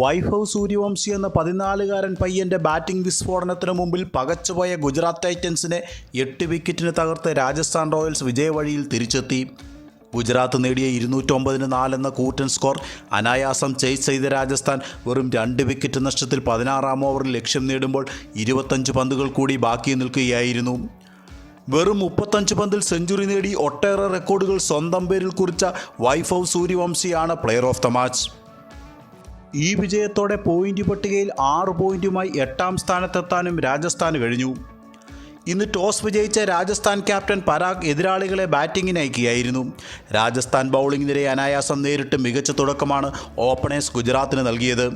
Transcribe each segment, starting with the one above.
വൈഭവ് സൂര്യവംശി എന്ന പതിനാലുകാരൻ പയ്യന്റെ ബാറ്റിംഗ് വിസ്ഫോടനത്തിന് മുമ്പിൽ പകച്ചുപോയ ഗുജറാത്ത് ടൈറ്റൻസിനെ എട്ട് വിക്കറ്റിന് തകർത്ത് രാജസ്ഥാൻ റോയൽസ് വിജയവഴിയിൽ തിരിച്ചെത്തി. ഗുജറാത്ത് നേടിയ ഇരുന്നൂറ്റൊമ്പതിന് നാലെന്ന കൂറ്റൻ സ്കോർ അനായാസം ചേസ് ചെയ്ത രാജസ്ഥാൻ വെറും രണ്ട് വിക്കറ്റ് നഷ്ടത്തിൽ പതിനാറാം ഓവറിൽ ലക്ഷ്യം നേടുമ്പോൾ ഇരുപത്തഞ്ച് പന്തുകൾ കൂടി ബാക്കി നിൽക്കുകയായിരുന്നു. വെറും മുപ്പത്തഞ്ച് പന്തിൽ സെഞ്ചുറി നേടി ഒട്ടേറെ റെക്കോർഡുകൾ സ്വന്തം പേരിൽ കുറിച്ച വൈഭവ് സൂര്യവംശിയാണ് പ്ലെയർ ഓഫ് ദ മാച്ച്. ഈ വിജയത്തോടെ പോയിന്റ് പട്ടികയിൽ ആറ് പോയിന്റുമായി എട്ടാം സ്ഥാനത്തെത്താനും രാജസ്ഥാന് കഴിഞ്ഞു. ഇന്ന് ടോസ് വിജയിച്ച രാജസ്ഥാൻ ക്യാപ്റ്റൻ പരാഗ് എതിരാളികളെ ബാറ്റിംഗിന് അയക്കുകയായിരുന്നു. രാജസ്ഥാൻ ബൗളിംഗ് നിരയെ അനായാസം നേരിട്ട് മികച്ച തുടക്കമാണ് ഓപ്പണേഴ്സ് ഗുജറാത്തിന് നൽകിയത്.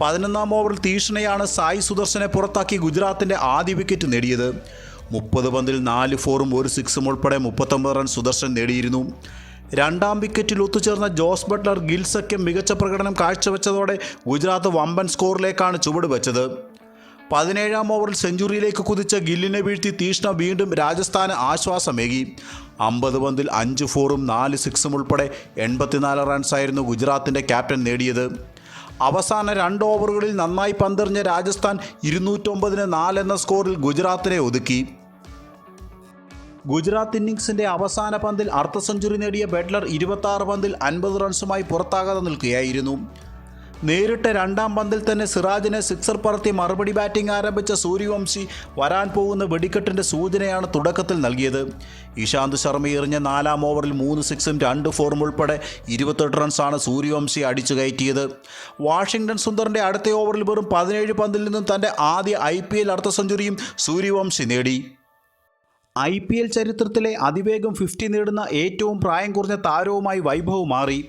പതിനൊന്നാം ഓവറിൽ തീഷ്ണയാണ് സായി സുദർശനെ പുറത്താക്കി ഗുജറാത്തിന്റെ ആദ്യ വിക്കറ്റ് നേടിയത്. മുപ്പത് പന്തിൽ നാല് ഫോറും ഒരു സിക്സും ഉൾപ്പെടെ മുപ്പത്തൊമ്പത് റൺ സുദർശൻ നേടിയിരുന്നു. രണ്ടാം വിക്കറ്റിൽ ഒത്തുചേർന്ന ജോസ് ബട്ട്ലർ ഗിൽ മികച്ച പ്രകടനം കാഴ്ചവെച്ചതോടെ ഗുജറാത്ത് വമ്പൻ സ്കോറിലേക്കാണ് ചുവടുവെച്ചത്. പതിനേഴാം ഓവറിൽ സെഞ്ചുറിയിലേക്ക് കുതിച്ച ഗില്ലിനെ വീഴ്ത്തി തീഷ്ണ വീണ്ടും രാജസ്ഥാന് ആശ്വാസമേകി. അമ്പത് പന്തിൽ അഞ്ച് ഫോറും നാല് സിക്സും ഉൾപ്പെടെ എൺപത്തിനാല് റൺസായിരുന്നു ഗുജറാത്തിന്റെ ക്യാപ്റ്റൻ നേടിയത്. അവസാന രണ്ട് ഓവറുകളിൽ നന്നായി പന്തെറിഞ്ഞ രാജസ്ഥാൻ ഇരുന്നൂറ്റൊമ്പതിന് എന്ന സ്കോറിൽ ഗുജറാത്തിനെ ഒതുക്കി. ഗുജറാത്ത് ഇന്നിംഗ്സിന്റെ അവസാന പന്തിൽ അർദ്ധ സെഞ്ചുറി നേടിയ ബെഡ്ലർ ഇരുപത്തി പന്തിൽ അൻപത് റൺസുമായി പുറത്താകാതെ നിൽക്കുകയായിരുന്നു. നേരിട്ട് രണ്ടാം പന്തിൽ തന്നെ സിറാജിനെ സിക്സർ പറത്തി മറുപടി ബാറ്റിംഗ് ആരംഭിച്ച സൂര്യവംശി വരാൻ പോകുന്ന വെടിക്കെട്ടിന്റെ സൂചനയാണ് തുടക്കത്തിൽ നൽകിയത്. ഇഷാന്ത് ശർമ്മ എറിഞ്ഞ നാലാം ഓവറിൽ മൂന്ന് സിക്സും രണ്ട് ഫോറും ഉൾപ്പെടെ ഇരുപത്തെട്ട് റൺസാണ് സൂര്യവംശി അടിച്ചു കയറ്റിയത്. വാഷിംഗ്ടൺ സുന്ദറിന്റെ അടുത്ത ഓവറിൽ വെറും പതിനേഴ് പന്തിൽ നിന്നും തന്റെ ആദ്യ ഐ പി എൽ അർദ്ധ സെഞ്ചുറിയും സൂര്യവംശി നേടി. ഐ പി എൽ ചരിത്രത്തിലെ അതിവേഗം ഫിഫ്റ്റി നേടുന്ന ഏറ്റവും പ്രായം കുറഞ്ഞ താരവുമായി വൈഭവ് മാറി.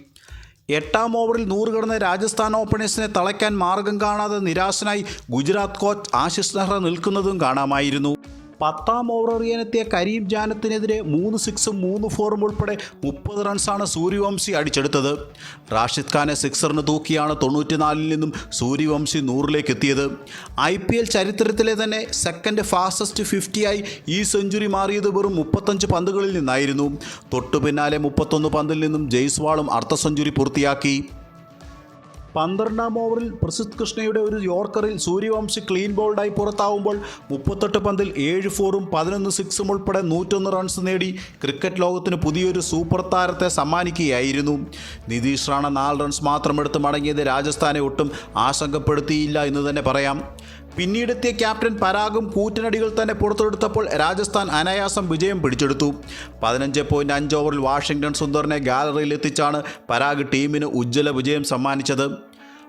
എട്ടാം ഓവറിൽ നൂറ് കടന്ന രാജസ്ഥാൻ ഓപ്പണേഴ്സിനെ തളയ്ക്കാൻ മാർഗം കാണാതെ നിരാശനായി ഗുജറാത്ത് കോച്ച് ആശിഷ് നെഹ്റ നിൽക്കുന്നതും കാണാമായിരുന്നു. പത്താം ഓവർ എറിയാനെത്തിയ കരീം ജാനത്തിനെതിരെ മൂന്ന് സിക്സും മൂന്ന് ഫോറും ഉൾപ്പെടെ മുപ്പത് റൺസാണ് സൂര്യവംശി അടിച്ചെടുത്തത്. റാഷിദ് ഖാനെ സിക്സറിന് തൂക്കിയാണ് തൊണ്ണൂറ്റിനാലിൽ നിന്നും സൂര്യവംശി നൂറിലേക്ക് എത്തിയത്. ഐ പി എൽ ചരിത്രത്തിലെ തന്നെ സെക്കൻഡ് ഫാസ്റ്റസ്റ്റ് ഫിഫ്റ്റിയായി ഈ സെഞ്ചുറി മാറിയത് വെറും മുപ്പത്തഞ്ച് പന്തുകളിൽ നിന്നായിരുന്നു. തൊട്ടു പിന്നാലെ മുപ്പത്തൊന്ന് പന്തിൽ നിന്നും ജയ്സ്വാളും അർദ്ധ സെഞ്ചുറി പൂർത്തിയാക്കി. പന്ത്രണ്ടാം ഓവറിൽ പ്രസിദ്ധ് കൃഷ്ണയുടെ ഒരു യോർക്കറിൽ സൂര്യവംശി ക്ലീൻ ബോൾഡായി പുറത്താവുമ്പോൾ മുപ്പത്തെട്ട് പന്തിൽ ഏഴ് ഫോറും പതിനൊന്ന് സിക്സും ഉൾപ്പെടെ നൂറ്റൊന്ന് റൺസ് നേടി ക്രിക്കറ്റ് ലോകത്തിന് പുതിയൊരു സൂപ്പർ താരത്തെ സമ്മാനിക്കുകയായിരുന്നു. നിതീഷ് റാണ നാല് റൺസ് മാത്രം എടുത്ത് മടങ്ങിയത് രാജസ്ഥാനെ ഒട്ടും ആശങ്കപ്പെടുത്തിയില്ല എന്ന് തന്നെ പറയാം. പിന്നീടെത്തിയ ക്യാപ്റ്റൻ പരാഗും കൂറ്റനടികൾ തന്നെ പുറത്തെടുത്തപ്പോൾ രാജസ്ഥാൻ അനായാസം വിജയം പിടിച്ചെടുത്തു. പതിനഞ്ച് പോയിന്റ് അഞ്ച് ഓവറിൽ വാഷിംഗ്ടൺ സുന്ദറിനെ ഗാലറിയിൽ എത്തിച്ചാണ് പരാഗ് ടീമിന് ഉജ്ജ്വല വിജയം സമ്മാനിച്ചത്.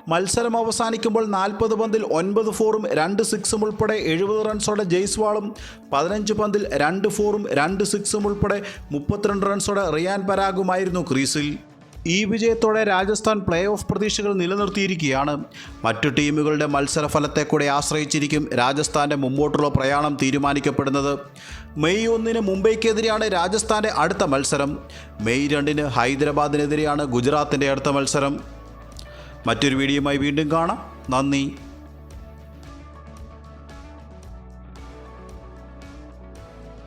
മത്സരം അവസാനിക്കുമ്പോൾ നാൽപ്പത് പന്തിൽ ഒൻപത് ഫോറും രണ്ട് സിക്സും ഉൾപ്പെടെ എഴുപത് റൺസോടെ ജയ്സ്വാളും പതിനഞ്ച് പന്തിൽ രണ്ട് ഫോറും രണ്ട് സിക്സും ഉൾപ്പെടെ മുപ്പത്തിരണ്ട് റൺസോടെ റിയാൻ പരാഗുമായിരുന്നു ക്രീസിൽ. ഈ വിജയത്തോടെ രാജസ്ഥാൻ പ്ലേ ഓഫ് പ്രതീക്ഷകൾ നിലനിർത്തിയിരിക്കുകയാണ്. മറ്റു ടീമുകളുടെ മത്സരഫലത്തെ കൂടെ ആശ്രയിച്ചിരിക്കും രാജസ്ഥാന്റെ മുമ്പോട്ടുള്ള പ്രയാണം തീരുമാനിക്കപ്പെടുന്നത്. മെയ് ഒന്നിന് മുംബൈക്കെതിരെയാണ് രാജസ്ഥാന്റെ അടുത്ത മത്സരം. മെയ് രണ്ടിന് ഹൈദരാബാദിനെതിരെയാണ് ഗുജറാത്തിന്റെ അടുത്ത മത്സരം. മറ്റൊരു വീഡിയോയുമായി വീണ്ടും കാണാം. നന്ദി.